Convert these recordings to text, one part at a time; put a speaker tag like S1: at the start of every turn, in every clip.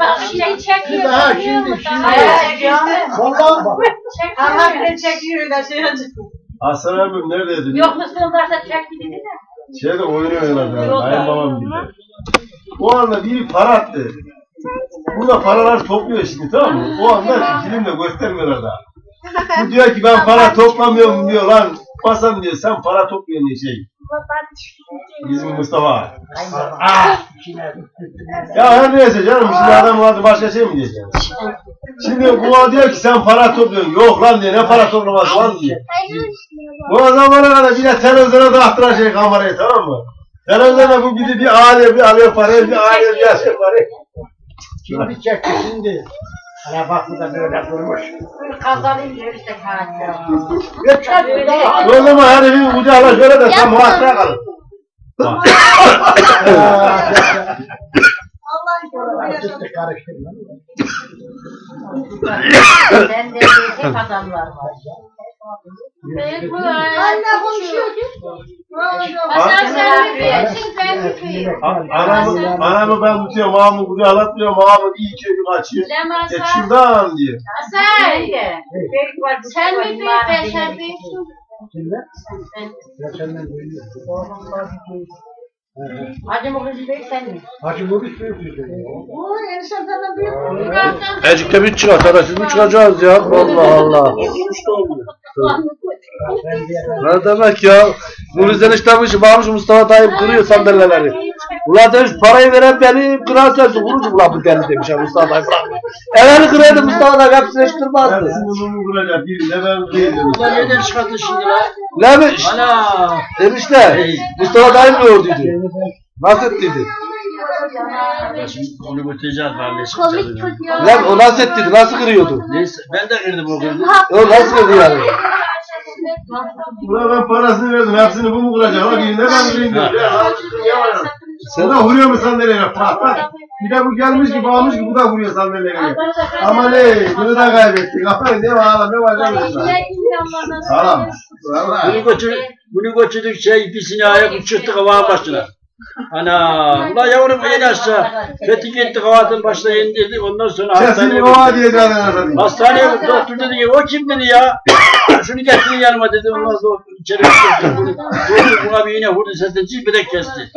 S1: Bak şey çekiyor.
S2: Şimdi, şimdi. Vallahi bak.
S3: Allah bile çekiyor da şey.
S4: Hasan abim neredeydi?
S1: Yok musun varsa çek dedi de.
S4: Şeyde herhalde.
S1: Yok.
S4: Dayım babam gibi. O anda biri para attı. Burada paralar topluyor şimdi tamam mı? O anda filmde göstermiyorlar daha. Bu diyor ki ben para toplamıyorum diyor lan. Basan diyor sen para topluyorsun diye şey. Bizim Mustafa. Ah! Ya her neyse canım şimdi adam vardı başka şey mi diyeceğim? Şimdi bu diyor ki sen para topluyorsun. Yok lan diyor ne para toplamaz lan diyor. Bu zamana kadar bir de televizyona taktılar şey kamerayı tamam mı? Televizyona bu gidip bir aile bir alıyor parayı bir aile bir alıyor parayı.
S2: Şimdi çekti şimdi. Bu da böyle durmuş.
S1: Kazanayım diyor işte kanka.
S2: Geç
S1: Öyle.
S4: O zaman hadi bir kucağına şöyle de sen muhakkak kalın.
S1: Ben de diyecek adamlar var.
S3: Anne konuşuyordu.
S1: Hasan sen bir büyüksün ben bir büyüğüm.
S4: Anamı, anamı ben tutuyorum, ağamı kucaklatmıyorum, ağamı bir iki bir kaçıyor.
S1: Bilemez
S4: Geç şuradan diyor.
S1: Hasan. Sen mi büyük ben sen büyüksün.
S2: Şimdi ya senden duyuyor.
S1: Hacı kızı büyük sen mi?
S2: Hacı bir şey yok.
S3: Bu eniştemden büyük?
S5: Ecik'te bir çıkar, siz mi çıkacağız ya? Allah Allah. Ne demek ya? Nuri'den işlemiş, bağmış Mustafa Tayyip kırıyor sandalyeleri. Ulan demiş parayı veren benim, kıran sensin. Vurucu ulan bu deli demiş ya Mustafa Tayyip. Evini kırıyordu Mustafa Tayyip, hepsini eştirmezdi.
S4: Hepsini bunu vuracak, bir de ben değil demiş.
S6: Ulan neden çıkarttın şimdi lan?
S5: Demiş,
S6: Ana!
S5: demişler. Mustafa Tayyip ne öldüydü? Nasıl?
S6: Kardeşim onu götüreceğiz kardeşim.
S5: Lan o nasıl ettiydi, nasıl kırıyordu?
S6: Neyse ben de kırdım o kırdım.
S5: O nasıl kırdı yani?
S4: Buna ben parasını verdim, hepsini bu mu kıracak? Bak yine ben kırayım diyor. Lan. Sen de vuruyor mu sandalyeye? Pat pat. Bir de bu gelmiş ki bağmış ki bu da vuruyor sandalyeye. Ama ne? Bunu da kaybettik. Ama ne var ne var ne var. Sağlam. Valla.
S6: Bunu götür, bunu götürdük şey ipisini ayak çıktık havaya başına. Ana! Ulan yavrum en aşağı. Fethi gitti havanın başına indirdi. Ondan sonra
S4: Sesini
S6: hastaneye
S4: kova diyeceğim anasını.
S6: Hastaneye doktor dedi ki o kim dedi ya? Şunu getirin yanıma dedi. Ondan sonra içeri götürdü. Bunu- Doktor buna bir iğne vurdu sesini cilbirek kesti.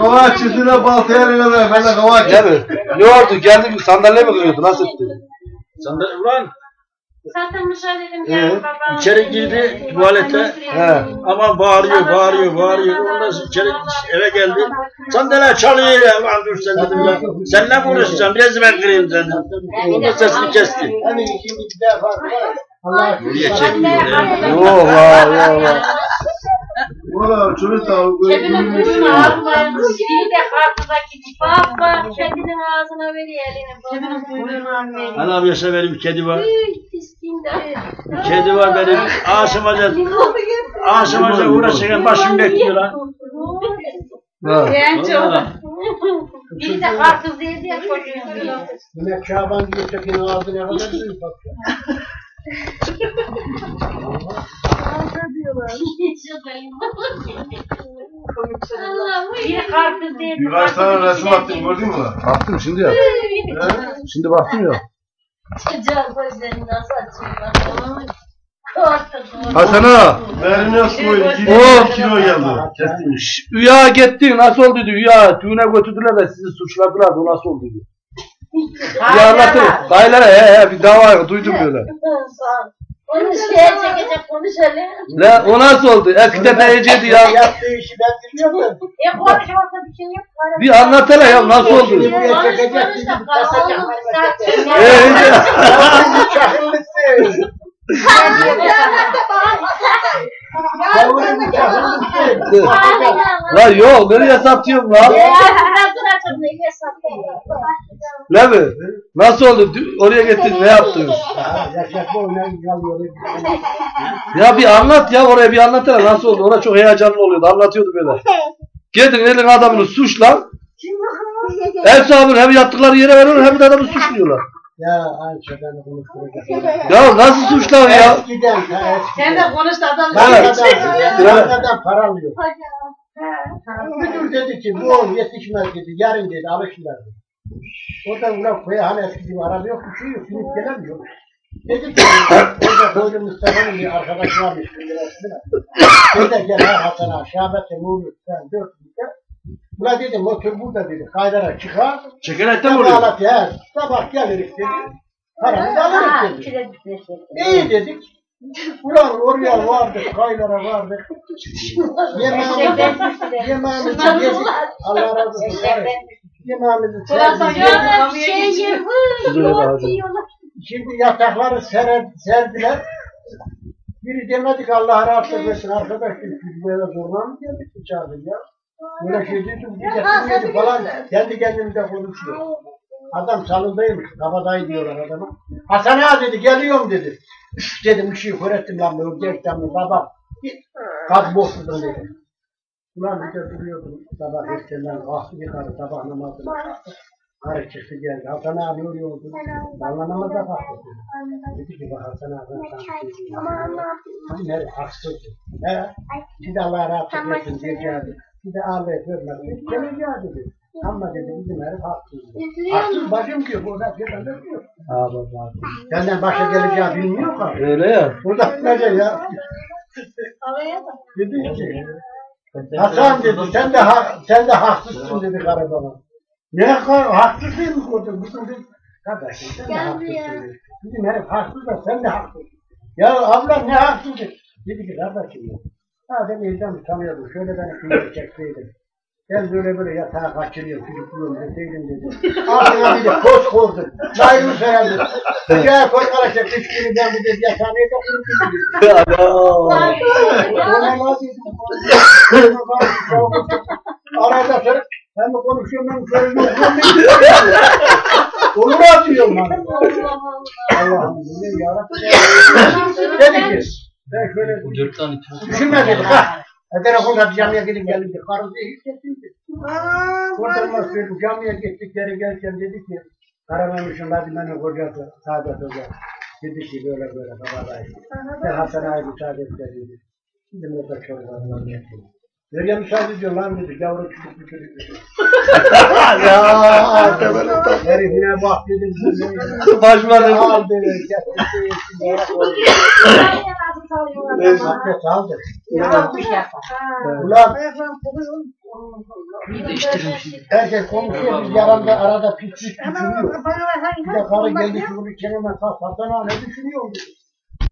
S4: Kova da baltaya ne kadar? Ben de kova
S5: Ne oldu? Geldi bir sandalye mi kırıyordu? Nasıl etti?
S6: Sen de ulan
S1: Zaten müsaade edin.
S5: Ee,
S1: babam-
S6: içeri girdi tuvalete.
S5: He.
S6: Ama bağırıyor, bağırıyor, bağırıyor. Ondan sonra içeri eve geldi. Sandalye çalıyor ya. Lan dur sen dedim ya. Sen ne konuşacaksın? Biraz ben kırayım dedim. Ondan sesini kesti.
S2: Hani şimdi bir defa var. Allah
S6: Buraya çekmiyor ya.
S5: Yok la yok
S4: Valla çocuk da
S1: Kedinin kuşuna atmayın. Bir de kartıda gidip bak bak kedinin ağzına veriyor elini. Kedinin kuyruğunu almayın.
S6: Anam yaşa benim kedi var.
S1: De.
S6: Kedi var benim. Aşamaca, aşamaca uğraşırken başım bekliyor lan.
S5: Ha.
S6: Vallahi.
S1: Bir de kartız yedi ya çocuğun.
S2: Yine Şaban gibi çekin ağzı ne büyük bak.
S1: Bir
S4: tane resim attım gördün mü lan?
S5: Baktım şimdi ya. Şimdi baktım ya.
S1: Çocuğa gözlerini nasıl açıyorlar? Korktum.
S5: Hasan ağa.
S4: Verin yok koydu.
S5: Oo.
S4: 2 kilo geldi. Kestim.
S5: Üya gittin nasıl oldu diyor. Üya düğüne götürdüler de sizi suçladılar. Bu nasıl oldu diyor. Bir anlatır. Dayılara he he bir dava duydum böyle.
S1: Onu şeye çekecek konuşalım.
S5: Ne o nasıl oldu? Eskiden neyiciydi ya.
S2: Yaptığı işi ben biliyorum.
S1: E konuşmakta bir şey yok.
S5: Bir anlatsana ya nasıl oldu?
S2: Buraya çekecek dedim. Basacak.
S5: Ee,
S2: Çakıllıktı. Yavrum çakıllıktı.
S5: La yok nereye satıyorum la? Ne mi? Nasıl oldu? Oraya gittin ne yaptın?
S2: Yaşatma oynayın kalıyor.
S5: Ya bir anlat ya oraya bir anlatsana nasıl oldu? Ona çok heyecanlı oluyordu anlatıyordu böyle. Geldin elin adamını suçla. Ev sahibinin hem yattıkları yere veriyor hem de adamı suçluyorlar.
S2: Ya Ayşe ben konuşturacağım.
S5: Ya nasıl suçlar ya?
S2: Eskiden. ha,
S3: Sen
S2: eskiden.
S3: de konuş da adam.
S5: Evet.
S2: Bankadan, para alıyor. Müdür dedi ki bu yetişmez dedi. Yarın dedi alışırlar dedi. Oradan ulan koya hani eski gibi araba yok bir şey yok. Finip gelemiyor. Dedi ki orada Boylu Mustafa'nın bir arkadaşı varmış. Dedi gel ha Hasan ağa. Şahbet'e Nuri sen dört birlikte. Ulan dedi motor burada dedi. Kaydara çıkar.
S5: Çekerekte mi oluyor?
S2: Sabah ya. Sabah geliriz dedi. Paramızı alırız dedi. İyi dedik. Ulan oraya vardık, kaylara vardık. Yemeğimizi, yemeğimizi yedik. Allah razı olsun. Ya
S1: şey Yoğurt yiyorlar.
S2: Şimdi yatakları ser, serdiler. Biri demedik Allah rahatlık versin arkadaş biz bu eve zorla mı geldik içeride ya? Böyle şey değil mi? Bir de dinledi falan kendi kendimize konuşuyor. Adam salındaymış, kabadayı diyorlar adama. Hasan ağa dedi, geliyorum dedi. Üf dedim, bir şey öğrettim lan, ölecekten mi baba? Kaz boşluğun dedi. De duruyordum, sabah erkenden kalktı yıkadı, sabah namazını kalktı. Karı çıktı geldi, Hasan ağa ne oluyordu? Damla namaza kalktı. Dedi ki, bak Hasan sana bir şey nerede haksızdı? He? Bir de Allah rahatlık versin diyeceğim. Bir de ağlayıp görmezsin. Geleceğim dedi. Ama dedi bizim herif haksız. Haksız bacım diyor. Burada bir de diyor.
S5: Abi abi.
S2: Senden başa geleceği bilmiyor ki.
S5: Öyle ya.
S2: Burada nece ya? Dedi ki Hasan dedi sen de ha, sen de haksızsın dedi karı bana. Ne kar haksız değil mi kocam? Bizim dedi. Kardeşim sen de haksızsın. Bizim herif haksız da sen de haksızsın. Ya abla ne haksızlık? Dedi ki kardeşim ya. Ha ben evden tanıyordum. Şöyle beni kıyıya çekseydim. Ben böyle böyle yatağa kaçırıyorum, çocukluğum deseydim dedi. Ağzına bir de koş kurdum. Naylon sayardı. Ya koş kardeşim, üç günü ben de yatağa kurdum dedi. Ona ne dedim? Arada sonra ben mi konuşuyorum ben söylüyorum. Onu mu atıyorum bana? Allah'ım bu yarabbim. Dedi ki ben şöyle düşünme Eder okulda camiye gidip gelince karısı hiç kesildi. Oradan nasıl camiye gittikleri gelirken dedi ki Karamemiş'in Madine'nin kocası Saadet Hoca. Dedi ki böyle böyle babadayım. Ben Hasan Ağa'yı müsaade dedi. Şimdi burada çocuklarından getirdim. Nereye müsaade ediyor lan dedi. Yavru çocuk bir çocuk dedi.
S5: ya arkadaşlar.
S2: Herifine bak dedim.
S5: Başmadı.
S2: Al dedi. Getirdi.
S5: Neyse.
S2: Abdest aldı.
S1: Yokmuş yapar.
S2: Ulan herkes konuşuyor. Biz yaranda arada pis pis düşünüyor. Bir geldi şunu kenara kalk. Hasan ağa ne düşünüyorsun dedi.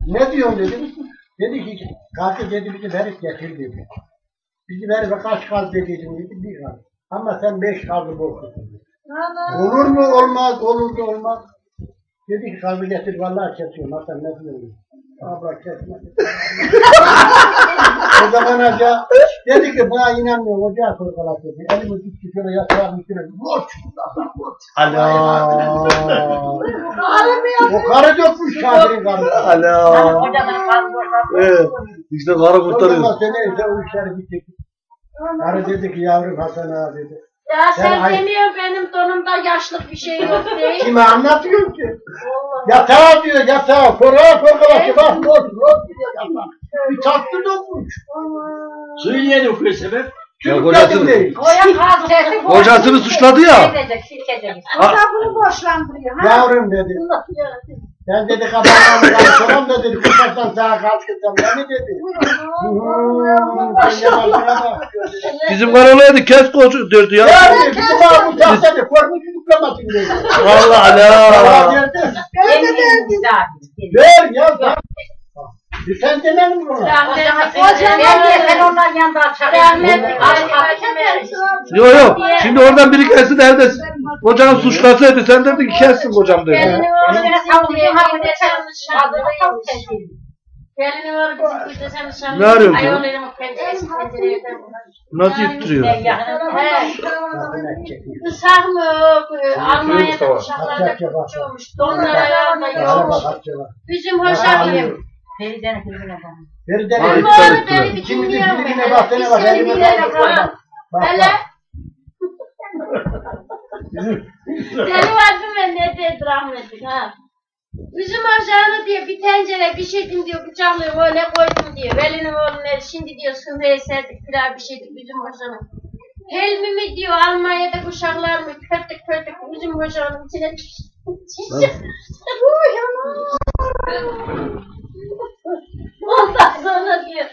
S2: Ne diyorsun dedim. Dedi ki kalktı dedi bizim herif getir dedi. Bizim herife kaç kaz dediydim dedi. Bir kaz. Ama sen beş kazı boşusun. Olur mu olmaz, olur da olmaz. Dedi ki kazı getir vallahi kesiyorum. Hasan ne diyorsun? Abla kesme. o zaman hoca dedi ki buna inanmıyorum hoca korkalak dedi. Elimi gitti şöyle yatağın üstüne. Vur.
S5: Alo.
S2: O karı dökmüş kafirin karısı.
S5: Alo. Evet. İşte karı
S2: O zaman
S5: kurtarıyor.
S2: seni ise o işleri bitti. Karı dedi ki yavrum Hasan ağa dedi.
S1: Ya
S2: Sen ay-
S1: demiyorsun benim donumda yaşlık bir şey yok değil.
S2: Kime anlatıyorsun ki?
S1: Allah.
S2: Yatağa diyor yatağa. Korkala korkala ki bak boş boş diyor yatağa. Bir tatlı dökmüş.
S6: Suyu niye döküyor sebep?
S5: Ya
S2: Çocuk
S5: kocası-
S2: dedim değil.
S1: Koyan kaz sesi
S5: suçladı ya.
S1: Silkecek, silkecek.
S3: Bunu borçlandırıyor. Ha?
S2: Yavrum dedi. Ben dedi kabarmamı kalkamam da dedi. Kucaktan sağa kalkırsam ne mi dedi?
S5: Bizim karı öyleydi. Kes koçu derdi ya.
S2: Ya dedi, bizim abi uçak dedi. Korkmuş tutuklamasın dedi.
S5: Vallahi
S2: Allah
S5: alo.
S2: verdi.
S1: Yemin güzel.
S2: Ver ya. Sen demedin mi buna?
S1: Ben.
S5: Yok yok. Şimdi oradan biri gelsin de kocanı suçlasaydı sen dedin ki kessin kocam dedi.
S1: Bizim.
S5: Ne
S1: penceresi pencereden.
S5: Nasıl ittiriyor?
S1: He. Kısak mı? Almanya'da kuşaklarda kurtulmuş. Donlar ayağında
S2: Araba
S1: yormuş.
S2: kaçça var.
S1: Bizim hoşafim. Feride'nin kızına bak.
S2: Feride
S5: Ay,
S1: Ben bu
S2: Bey.
S1: arada
S5: ittiriyor.
S1: deli bir
S2: İkimizin
S1: dinliyorum.
S2: birbirine bak. Sene bak.
S1: Sen
S2: Elime
S1: dinle
S2: bak.
S1: bakalım.
S2: Bak
S1: Hele.
S2: bak.
S1: Deli benim abime ne dedi rahmetli ha? Üzüm ocağını diyor bir tencere pişirdim şey diyor bıçaklıyım öyle koydum diyor. Velinin oğlum el şimdi diyor sıhhıya serdik pilav şey pişirdik üzüm ocağını. Helmimi diyor Almanya'da kuşaklar mı kötük kötük üzüm ocağının içine Ondan sonra diyor